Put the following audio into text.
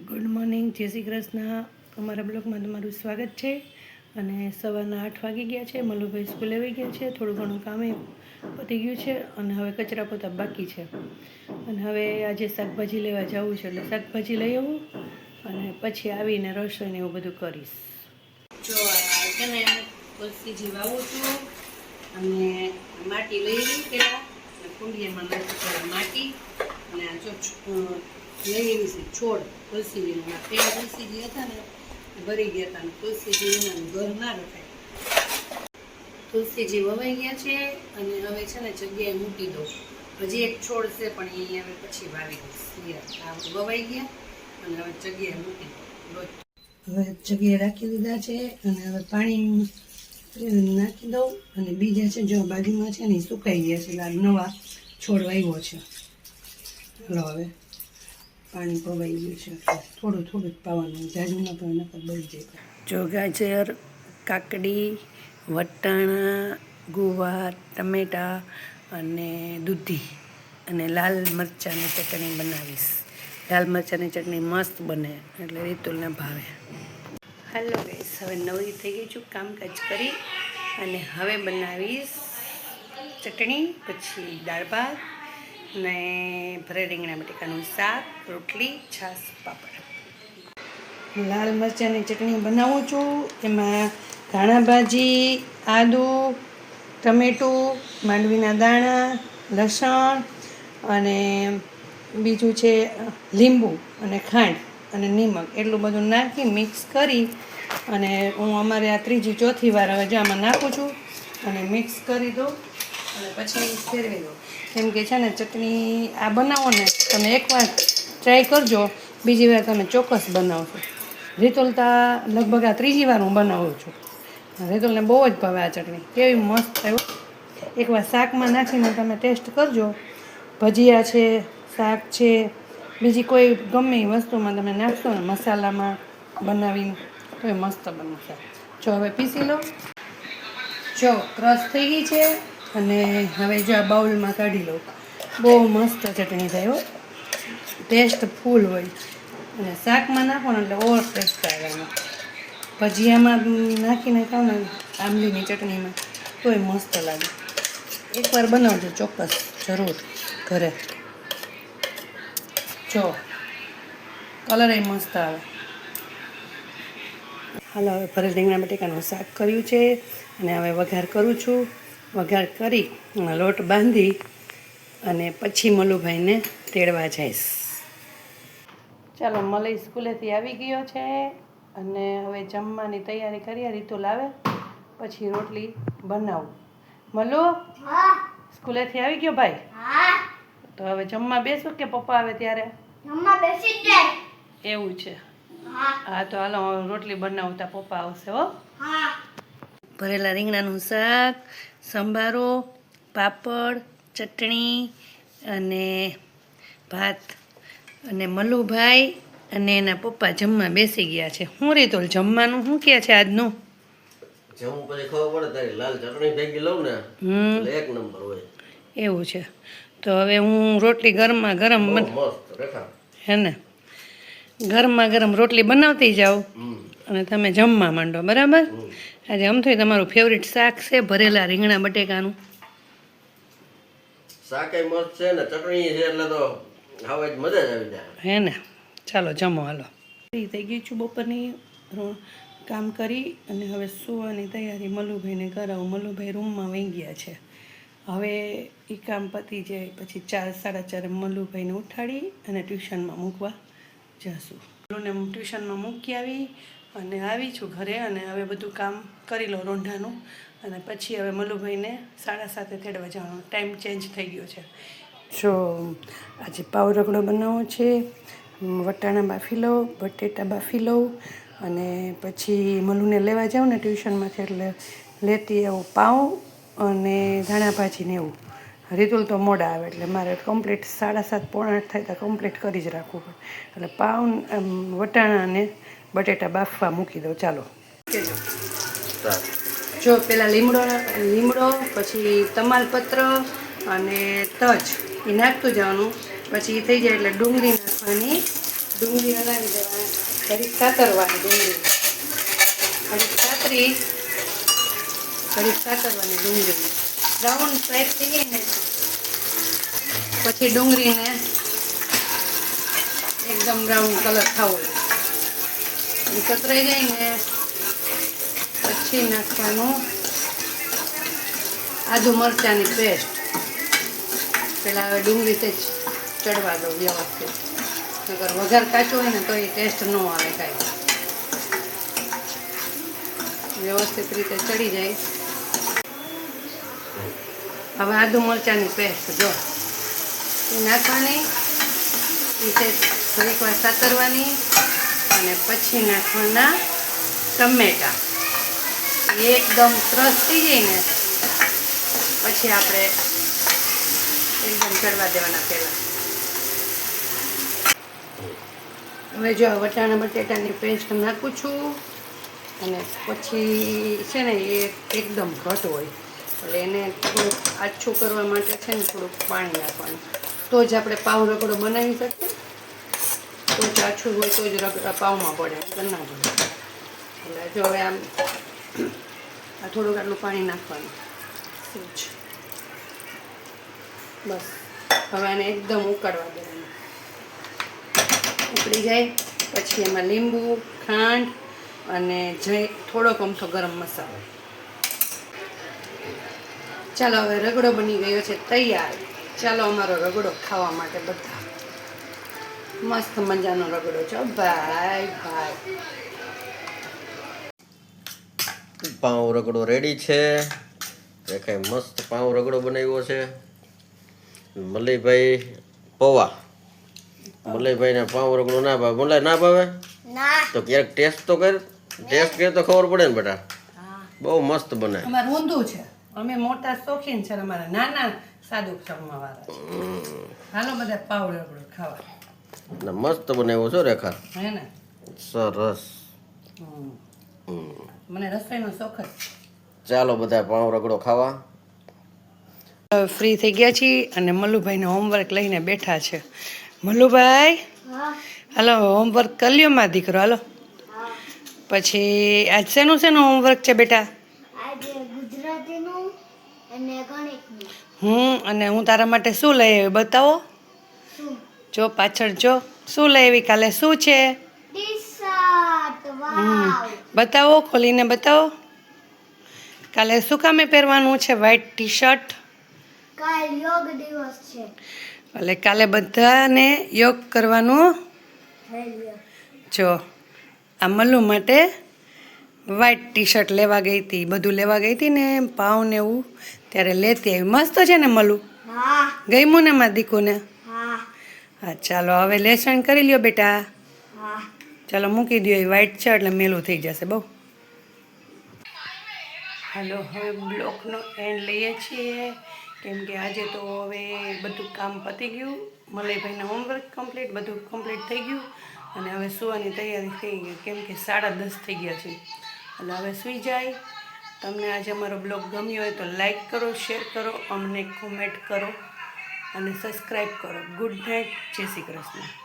Good morning, જય શ્રી કૃષ્ણ. અમારા બ્લોગમાં તમારું સ્વાગત છે. અને સવારના આઠ વાગી ગયા છે. મલુભાઈ સ્કૂલે આવી ગયા છે. થોડું ઘણું કામે પતી ગયું છે અને હવે કચરા પોતા બાકી છે. અને હવે આજે શાકભાજી લેવા જવું છે. એટલે શાકભાજી લઈ આવું અને પછી આવીને રસોઈને એવું બધું કરીશ. જો છે ને તુલસીજી વાવું છું. અને માટી લઈ કુંડિયામાં નાખી માટી. અને આ જો એવી છે છોડ તુલસીજીના પેલા તુલસીજી હતા ને ભરી ગયા હતા. ને તુલસીજી એના ઘર ના રખાય. તુલસીજી વવાઈ ગયા છે અને હવે છે ને જગ્યાએ મૂકી દઉં. હજી એક છોડ છે પણ એ હવે પછી વાવી યા, આ વવાઈ ગયા અને હવે જગ્યાએ મૂકી દઉં. હવે જગ્યાએ રાખી દીધા છે અને હવે પાણી નાખી દઉં. અને બીજા છે જો બાજુમાં છે ને સુકાઈ ગયા છે લાલ નવા છોડ વાવ્યો છે. ચાલો હવે. પાણી પવાઈ ગયું છે. થોડું થોડું જ પાવાનું. જાજુમાં પણ નકર બળી જાય જો ગાજર કાકડી વટાણા ગુવાર ટમેટા અને દૂધી અને લાલ મરચાંની ચટણી બનાવીશ. લાલ મરચાંની ચટણી મસ્ત બને એટલે રીતુલને ભાવે. હાલો ગઈશ હવે નવરી થઈ ગઈ છું કામકાજ કરી અને હવે બનાવીશ ચટણી પછી દાળ ભાત ને ભરે રીંગણા બટેકાનું શાક, રોટલી, છાશ, પાપડ. લાલ મરચાંની ચટણી બનાવું છું. એમાં ધાણા ભાજી, આદુ, ટમેટું, માંડવીના દાણા, લસણ અને બીજું છે લીંબુ અને ખાંડ અને નિમક. એટલું બધું નાખી મિક્સ કરી અને હું અમારે આ ત્રીજી ચોથી વાર હવે જો આમાં નાખું છું. અને મિક્સ કરી દઉં અને પછી ફેરવી દઉં. કેમ કે છે ને ચટણી આ બનાવો ને, તમે એકવાર ટ્રાય કરજો. બીજી વાર તમે ચોક્કસ બનાવશો. રીતુલતા લગભગ આ ત્રીજી વાર હું બનાવું છું. રીતુલને બહુ જ ભાવે આ ચટણી. કેવી મસ્ત થયું એકવાર શાકમાં નાખીને તમે ટેસ્ટ કરજો. ભજીયા છે, શાક છે, બીજી કોઈ ગમે એ વસ્તુમાં તમે નાખશો ને મસાલામાં બનાવીને, તો એ મસ્ત બનશે. જો હવે પીસી લો. જો ક્રશ થઈ ગઈ છે. અને હવે જો આ બાઉલમાં કાઢી લઉં. બહુ મસ્ત ચટણી થાય ટેસ્ટ ફૂલ હોય. અને શાકમાં નાખો ને એટલે ઓવર ટેસ્ટ આવે એમાં. ભજીયામાં નાખીને ખાવ ને આંબલીની ચટણીમાં, તોય મસ્ત લાગે. એકવાર બનાવજો ચોક્કસ, જરૂર, ઘરે. જો કલર એ મસ્ત આવે. હાલો, હવે ફરજ રીંગણા બટેકાનું શાક કર્યું છે અને હવે વઘાર કરું છું. વઘાર કરી અને લોટ બાંધી અને પછી મલુભાઈને તેડવા જઈશ. ચાલો મલય સ્કૂલેથી આવી ગયો છે અને હવે જમવાની તૈયારી કરીએ. રીતુ લાવે પછી રોટલી બનાવું. મલુ સ્કૂલેથી આવી ગયો ભાઈ? તો હવે જમવા બેસું કે પપ્પા આવે ત્યારે? એવું છે. હા તો હાલો રોટલી બનાવતા પપ્પા આવશે હો. હા. ભરેલા રીંગણાનું શાક સંભારો પાપડ ચટણી અને ભાત અને મલુભાઈ અને એના પપ્પા જમવા બેસી ગયા છે. હું રીતોલ જમવાનું શું કહે છે આજનું? જમવું પછી ખબર પડે લાલ ચટણી ભેગી લઉં ને હમ. એક નંબર હોય. એવું છે. તો હવે હું રોટલી ગરમમાં ગરમ હે ને? ગરમમાં ગરમ રોટલી બનાવતી જાઉં અને તમે જમવા માંડો બરાબર? હમ. આમ આમથું તમારું ફેવરિટ શાક છે ભરેલા રીંગણા બટેકાનું. શાકે મસ્ત છે ને ચટણી છે એટલે તો હવે જ મજા જ આવી જાય. હે ને? ચાલો જમો હાલો. ફ્રી થઈ ગઈ છું બપોરની કામ કરી અને હવે સુવાની તૈયારી મલુભાઈને કરાવું. મલુભાઈ રૂમમાં વહી ગયા છે. હવે એ કામ પતી જાય પછી ચાર સાડા ચારે મલુભાઈને ઉઠાડી અને ટ્યુશનમાં મૂકવા જશું. મલુને હું ટ્યુશનમાં મૂકી આવી. અને આવી છું ઘરે અને હવે બધું કામ કરી લો રોંઢાનું. અને પછી હવે મલુભાઈને સાડા સાતે તેડવા જવાનો. ટાઈમ ચેન્જ થઈ ગયો છે. જો, આજે પાવ રગડો બનાવવો છે, વટાણા બાફી લઉં, બટેટા બાફી લઉં, અને પછી મલુને લેવા જાઉં ને ટ્યુશનમાંથી એટલે લેતી આવું પાઉં અને ધાણા ભાજીને એવું. રીતુલ તો મોડા આવે એટલે મારે કમ્પ્લીટ સાડા સાત પોણા આઠ થાય તો કમ્પ્લીટ કરી જ રાખવું પડે. એટલે પાઉં વટાણાને બટેટા બાફવા મૂકી દઉં. ચાલો. જો પેલા લીમડો લીમડો પછી તમાલપત્ર અને તજ એ નાખતું જવાનું. પછી એ થઈ જાય એટલે ડુંગળી નાખવાની. ડુંગળી હલાવી દેવાની. ઘડી સાતરવાની ડુંગળી. ઘડી સાતરી. ઘડી સાતરવાની ડુંગળી. બ્રાઉન ફ્રાય થઈ ગઈ ને પછી ડુંગળીને એકદમ બ્રાઉન કલર થવો જોઈએ એ સતરાઈ જાય ને પછી નાખવાનું આદુ મરચાંની પેસ્ટ પેલા હવે ડુંગળી તે ચડવા દો વ્યવસ્થિત નગર વઘાર કાચો હોય ને તો એ ટેસ્ટ ન આવે કાંઈ વ્યવસ્થિત રીતે ચડી જાય હવે આદુ મરચાંની પેસ્ટ જો એ નાખવાની એ થોડીક વાર સાતરવાની અને પછી નાખવાના ટમેટા. એકદમ ક્રશ થઈ જાય ને. પછી આપણે એકદમ ચડવા દેવાના પહેલાં. હવે જો વટાણા બટેટાની પેસ્ટ નાખું છું અને પછી છે ને એ એકદમ ઘટ હોય. એટલે એને થોડુંક આછું કરવા માટે છે ને થોડુંક પાણી નાખવાનું. તો જ આપણે પાવ રગડો બનાવી શકીએ. તો ચાછું હોય તો જ પાવમાં પડે નહીંતર ના પડે એટલે જો હવે આમ આ થોડુંક આટલું પાણી નાખવાનું. બસ. હવે આને એકદમ ઉકાળવા દેવાનું. ઉકળી જાય પછી એમાં લીંબુ ખાંડ અને જઈ થોડોક અમથો ગરમ મસાલો. ચાલો હવે રગડો બની ગયો છે તૈયાર. ચાલો અમારો રગડો ખાવા માટે બધા. મસ્ત મજાનો રગડો છો. ભાઈ ભાઈ. પાઉં રગડો રેડી છે. દેખાય મસ્ત પાઉં રગડો બનાવ્યો છે. મલયભાઈ પૌવા. મલયભાઈને પાઉં રગડો ના ભાવે. મલય ના ભાવે? તો ક્યારેક ટેસ્ટ તો કર. ટેસ્ટ કરે તો ખબર પડે ને બેટા. બહુ મસ્ત બને. અમારે ઊંધું છે. અમે મોટા શોખીન છે ને અમારા નાના સાદું જમવાવાળા છે. હાલો બધા પાઉં રગડો ખાવા. ને મસ્ત બનાવ્યો છો રેખા. હે ને? સરસ. મને રસોઈનો શોખ જ ચાલો બધા પાઉં રગડો ખાવા. ફ્રી થઈ ગયા છીએ અને મલ્લુભાઈને હોમવર્ક લઈને બેઠા છે. મલ્લુભાઈ? હલો હોમવર્ક કરી લ્યો માં દીકરો. હાલો. પછી આજ શેનું શેનું હોમવર્ક છે બેટા? આજે અને હું અને હું તારા માટે શું લઈ બતાવો. જો પાછળ જો શું લેવી કાલે? શું છે? બતાવો ખોલીને બતાવો. કાલે શું કામે પહેરવાનું છે? વ્હાઈટ ટી શર્ટ કાલ યોગ દિવસ છે. એટલે કાલે બધાને યોગ કરવાનું. જો આ મલ્લુ માટે વ્હાઈટ ટી શર્ટ લેવા ગઈ હતી. બધું લેવા ગઈ હતી ને પાઉં ને એવું. ત્યારે લેતી આવી. મસ્ત છે ને મલું હા. ને મારા દીકુને? હા ચાલો હવે લેસન કરી લ્યો બેટા. હા. ચાલો મૂકી દો એ વ્હાઈટ છે એટલે મેલું થઈ જશે બહુ. હાલો હવે બ્લોકનો એન્ડ લઈએ છીએ. કેમ કે આજે તો હવે બધું કામ પતી ગયું. મલયભાઈના હોમવર્ક કમ્પ્લીટ બધું કમ્પ્લીટ થઈ ગયું. અને હવે સુવાની તૈયારી થઈ ગઈ. કેમ કે સાડા દસ થઈ ગયા છે. એટલે હવે સૂઈ જાય. તમને આજે અમારો બ્લોગ ગમ્યો હોય તો લાઈક કરો શેર કરો અમને કોમેન્ટ કરો. અને સબસ્ક્રાઈબ કરો. Good night. જય શ્રી કૃષ્ણ.